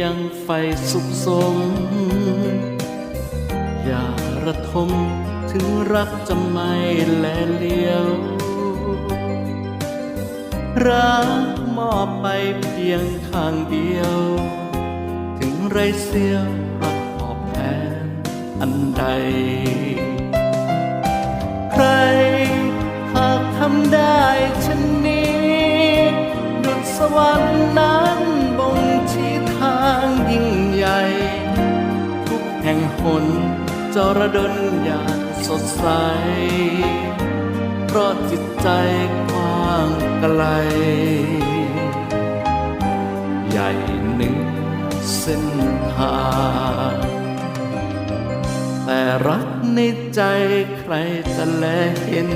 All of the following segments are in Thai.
ยังไฟสุขสม อย่าระทมถึงรักจะไม่แลเลียว รักมอบไปเพียงข้างเดียว ถึงไรเสียรักตอบแทนอันใด กแห่งหนจะระดนอย่างสดใส เพราะจิตใจกว้างไกล ใหญ่หนึ่งเส้นทางแต่รักในใจใครจะแลเห็น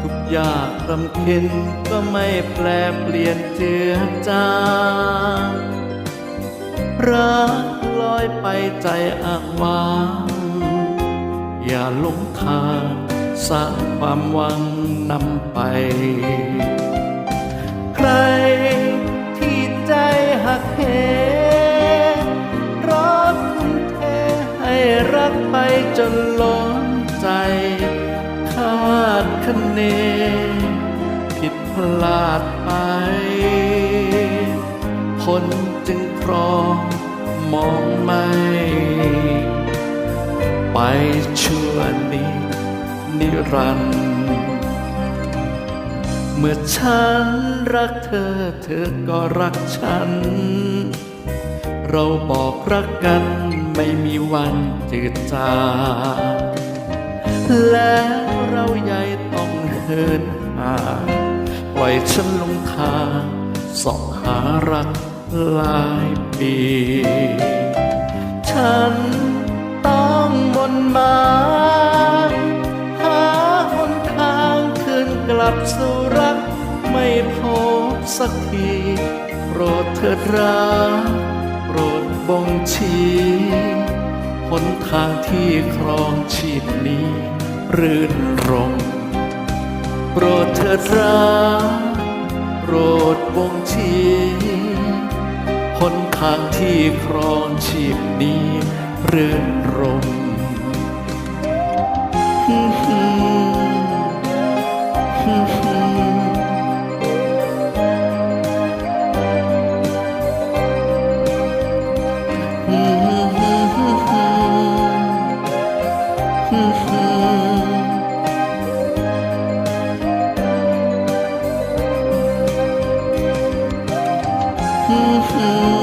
ทุกอยากรำเค็นก็ไม่แปลเปลี่ยนเจือจางรัก ไปใจอ้างว้าง อย่าหลงทางสร้างความหวังนำไป ใครที่ใจหักเหรักคุณเทให้รักไปจนล้นใจคาดคะเน ผิดพลาดไป คน มองไม่ ไปชั่วนินิรันดร์เมื่อฉันรักเธอ เธอก็รักฉัน เราบอกรักกันไม่มีวันจืดจางแล้วเราใหญ่ต้องเหินห่างปล่อยฉันลงทางสอบหารัก หลายปี ฉันต้องบนมาหาหนทางคืนกลับสู่รัก ไม่พบสักที โปรดเถิดรักโปรดบ่งชี้หนทางที่ครองชีพนี้ รื่นรมโปรดเถิดรักโปรดบ่งชี้ คนทางที่ครองชีพนี้เรื่นรม Mm-hmm.